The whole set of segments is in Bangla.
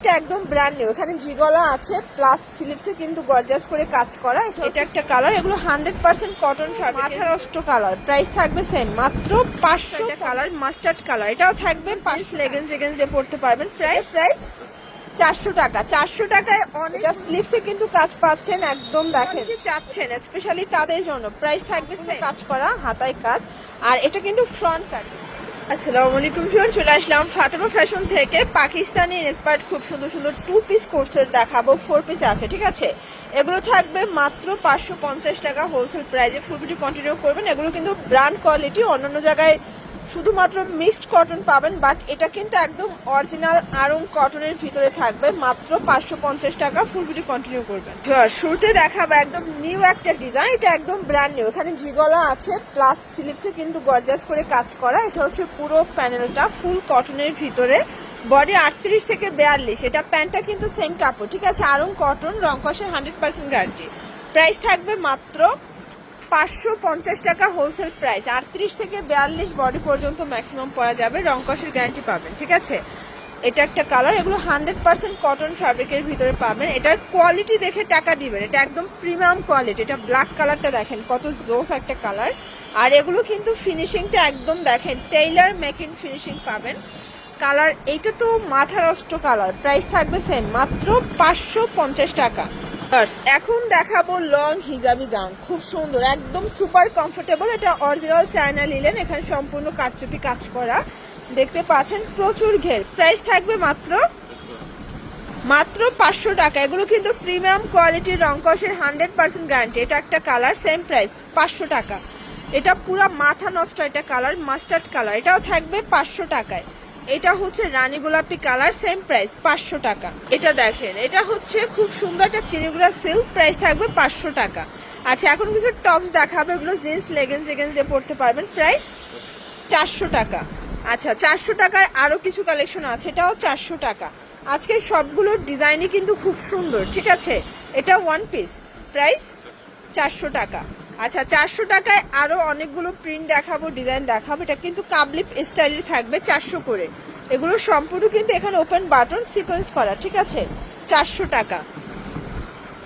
এটা একদম ব্র্যান্ড নিউ এখানে জিগলা আছে প্লাস স্লিপসে কিন্তু গর্জাস করে কাজ করা। এটা একটা কালার এগুলো হান্ড্রেড পার্সেন্ট কটন মাথার অষ্ট কালার প্রাইস থাকবে সেম মাত্র পাঁচশো কালার মাস্টার্ড কালার এটাও থাকবে পাঁচ লেগেন্স লেগেন্স দিয়ে পড়তে পারবেন। প্রাইস প্রাইস চারশো টাকা। চারশো টাকায় অনেক স্লিপসে কিন্তু কাজ পাচ্ছেন একদম দেখেন। চাচ্ছেন স্পেশালি তাদের জন্য। প্রাইস থাকবে। কাজ করা হাতায় কাজ। আর এটা কিন্তু ফ্রন্ট কাট আসসালামু আলাইকুম ফিওর চলে আসলাম ফাতেমা ফ্যাশন থেকে। পাকিস্তানি ইন্সপায়ার্ড খুব সুন্দর সুন্দর টু পিস কোর্সের দেখাবো ফোর পিস আছে, ঠিক আছে? এগুলো থাকবে মাত্র পাঁচশো পঞ্চাশ টাকা হোলসেল প্রাইজে ফুল ভিডিও কন্টিনিউ করবেন, এগুলো কিন্তু ব্র্যান্ড কোয়ালিটি অন্যান্য জায়গায় শুধুমাত্র মিক্সড কটন পাবেন, বাট এটা কিন্তু একদম অরিজিনাল আরং কটনের ভিতরে থাকবে। মাত্র পাঁচশো পঞ্চাশ টাকা ফুল ভিডিও কন্টিনিউ করবেন। শুরুতে দেখাবো, একদম নিউ একটা ডিজাইন এটা একদম ব্র্যান্ড নিউ এখানে জিগলা আছে প্লাস স্লিপসে কিন্তু গর্জাস করে কাজ করা। এটা হচ্ছে পুরো প্যানেলটা ফুল কটনের ভিতরে। বডি আটত্রিশ থেকে বিয়াল্লিশ। এটা প্যান্টটা কিন্তু সেম কাপড়, ঠিক আছে? আরং কটন রং কষের হান্ড্রেড পার্সেন্ট গ্যারান্টি প্রাইস থাকবে মাত্র পাঁচশো পঞ্চাশ টাকা হোলসেল প্রাইস আটত্রিশ থেকে বিয়াল্লিশ বডি পর্যন্ত ম্যাক্সিমাম পরা যাবে। রং কষের গ্যারান্টি পাবেন, ঠিক আছে? এটা একটা কালার এগুলো হান্ড্রেড পার্সেন্ট কটন ফ্যাব্রিকের ভিতরে পাবেন। এটার কোয়ালিটি দেখে টাকা দিবেন। এটা একদম প্রিমিয়াম কোয়ালিটি এটা ব্ল্যাক কালারটা দেখেন, কত জোস একটা কালার আর এগুলো কিন্তু ফিনিশিংটা একদম দেখেন টেইলার মেকিং ফিনিশিং পাবেন। কালার এইটা তো মাথার অষ্ট কালার প্রাইস থাকবে সেম মাত্র পাঁচশো পঞ্চাশ টাকা। এখন দেখাবো লং হিজাবি গাউন খুব সুন্দর, একদম সুপার কমফোর্টেবল এটা অরিজিনাল চায়না লিলেন এখানে সম্পূর্ণ কাটচুপি কাজ করা। দেখতে পাচ্ছেন, প্রচুর ঘের। প্রাইস থাকবে মাত্র মাত্র পাঁচশো টাকা। এগুলো কিন্তু প্রিমিয়াম কোয়ালিটির রংকসের হান্ড্রেড পার্সেন্ট গ্যারান্টি এটা একটা কালার সেম প্রাইস পাঁচশো টাকা। এটা পুরো মাথা নষ্ট একটা কালার মাস্টার্ড কালার এটাও থাকবে পাঁচশো টাকায়। এটা হচ্ছে রানী গোলাপি কালার সেম প্রাইস পাঁচশো টাকা। এটা দেখেন, এটা হচ্ছে খুব সুন্দর একটা চিনিগুলা সিল্ক প্রাইস থাকবে পাঁচশো টাকা। আচ্ছা এখন কিছু টপস দেখাবে, এগুলো জিন্স লেগেন্স লেগেন্স দিয়ে পড়তে পারবেন। প্রাইস চারশো টাকা। আচ্ছা চারশো টাকার আরও কিছু কালেকশন আছে, এটাও চারশো টাকা। আজকে সবগুলোর ডিজাইনই কিন্তু খুব সুন্দর, ঠিক আছে? এটা ওয়ান পিস প্রাইস চারশো টাকা। আচ্ছা চারশো টাকায় আরও অনেকগুলো প্রিন্ট দেখাবো ডিজাইন দেখাবো, এটা কিন্তু কাবলিপ স্টাইলের থাকবে চারশো করে। এগুলো সম্পূর্ণ কিন্তু এখানে ওপেন বাটন সিকোয়েন্স করা, ঠিক আছে? চারশো টাকা।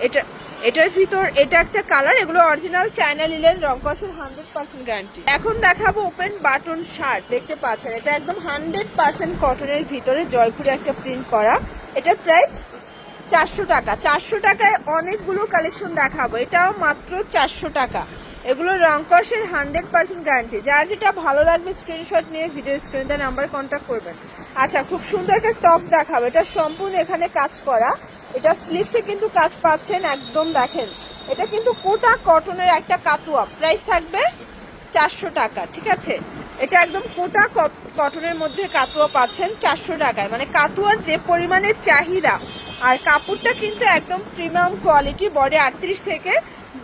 এটা, এটার ভিতর, এটা একটা কালার এগুলো অরিজিনাল চায়না লিলেন রং কষের হান্ড্রেড পার্সেন্ট গ্যারান্টি এখন দেখাবো ওপেন বাটন শার্ট দেখতে পাচ্ছেন? এটা একদম হান্ড্রেড পার্সেন্ট কটনের ভিতরে জয়পুরে একটা প্রিন্ট করা। এটার প্রাইস চারশো টাকা। চারশো টাকায় অনেকগুলো কালেকশন দেখাবো। এটাও মাত্র চারশো টাকা। এগুলো রং হান্ড্রেড পার্সেন্ট গ্যারান্টি যার যেটা ভালো লাগবে স্ক্রিনশট নিয়ে ভিডিও স্ক্রিনে তার নাম্বার কন্ট্যাক্ট করবেন। আচ্ছা খুব সুন্দর একটা টপ দেখাবো। এটা সম্পূর্ণ এখানে কাজ করা। এটা স্লিপসে কিন্তু কাজ পাচ্ছেন, একদম দেখেন। এটা কিন্তু কোটা কটনের একটা কাতুয়া। প্রাইস থাকবে চারশো টাকা, ঠিক আছে? এটা একদম কোটা কটনের মধ্যে কাতুয়া পাচ্ছেন চারশো টাকায়। মানে কাতুয়ার যে পরিমাণে চাহিদা। আর কাপড়টা কিন্তু একদম প্রিমিয়াম কোয়ালিটি বডি আটত্রিশ থেকে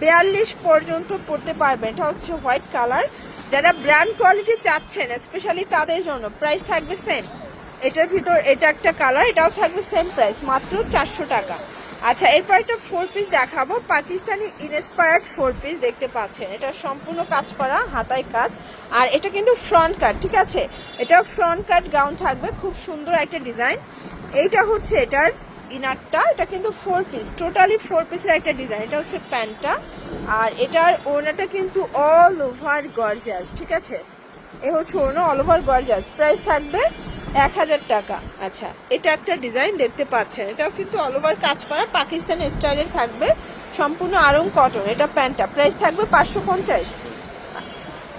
বিয়াল্লিশ পর্যন্ত পড়তে পারবেন এটা হচ্ছে হোয়াইট কালার। যারা ব্র্যান্ড কোয়ালিটি চাচ্ছেন স্পেশালি তাদের জন্য প্রাইস থাকবে সেম এটার ভিতর এটা একটা কালার এটাও থাকবে সেম প্রাইস মাত্র চারশো টাকা। আচ্ছা এরপর একটা ফোর পিস দেখাবো। পাকিস্তানি ইনস্পায়ার্ড ফোর পিস দেখতে পাচ্ছেন। এটা সম্পূর্ণ কাজ করা, হাতায় কাজ। আর এটা কিন্তু ফ্রন্ট কাট ঠিক আছে? এটা ফ্রন্ট কাট গাউন থাকবে, খুব সুন্দর একটা ডিজাইন এইটা হচ্ছে এটার ইনারটা, এটা কিন্তু ফোর পিস টোটালি ফোর পিসের একটা ডিজাইন এটা হচ্ছে প্যান্টটা। আর এটার ওনাটা কিন্তু অল ওভার গর্জাস ঠিক আছে? এ হচ্ছে ওনা অল ওভার গর্জাস প্রাইস থাকবে এক হাজার টাকা। আচ্ছা এটা একটা ডিজাইন দেখতে পাচ্ছেন, এটাও কিন্তু অল ওভার কাজ করা, পাকিস্তানি স্টাইলের থাকবে, সম্পূর্ণ আরং কটন এটা প্যান্টটা। প্রাইস থাকবে পাঁচশো পঞ্চাশ।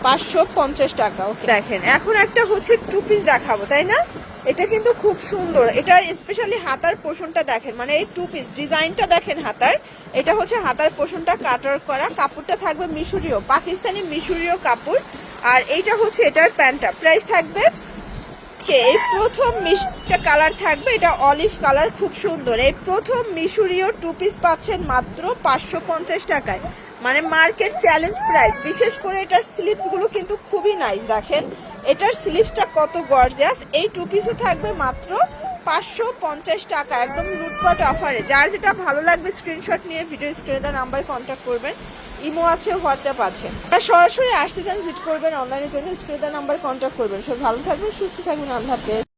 পাঁচশো পঞ্চাশ টাকা ওকে দেখেন, এখন একটা হচ্ছে টু পিস দেখাবো, তাই না? এটা কিন্তু খুব সুন্দর। এটা স্পেশালি হাতার পোষণটা দেখেন মানে এই টু পিস ডিজাইনটা দেখেন হাতার। এটা হচ্ছে হাতার পোষণটা কাটার করা। কাপড়টা থাকবে মিশরীয়, পাকিস্তানি মিশরীয় কাপড়। আর এইটা হচ্ছে এটার প্যান্টটা। প্রাইস থাকবে এই প্রথম মিশটা কালার থাকবে। এটা অলিভ কালার খুব সুন্দর। এই প্রথম মিশরীয় টু পিস পাচ্ছেন মাত্র পাঁচশো পঞ্চাশ টাকায়। মানে মার্কেট চ্যালেঞ্জ প্রাইস বিশেষ করে এটার স্লিপসগুলো কিন্তু খুবই নাইস দেখেন। এটার স্লিভসটা কত গর্জাস এই টু পিসও থাকবে মাত্র পাঁচশো পঞ্চাশ টাকা, একদম লুটপাট অফারে যার যেটা ভালো লাগবে স্ক্রিনশট নিয়ে ভিডিও স্ক্রিনে নাম্বারে কন্ট্যাক্ট করবেন। ইমো আছে হোয়াটসঅ্যাপ আছে। আর সরাসরি আসতে চান ভিজিট করবেন অনলাইনের জন্য স্ক্রিনে দেওয়া নাম্বার কন্ট্যাক্ট করবেন। সব ভালো থাকবেন, সুস্থ থাকবেন, আল্লাহ হাফেজ।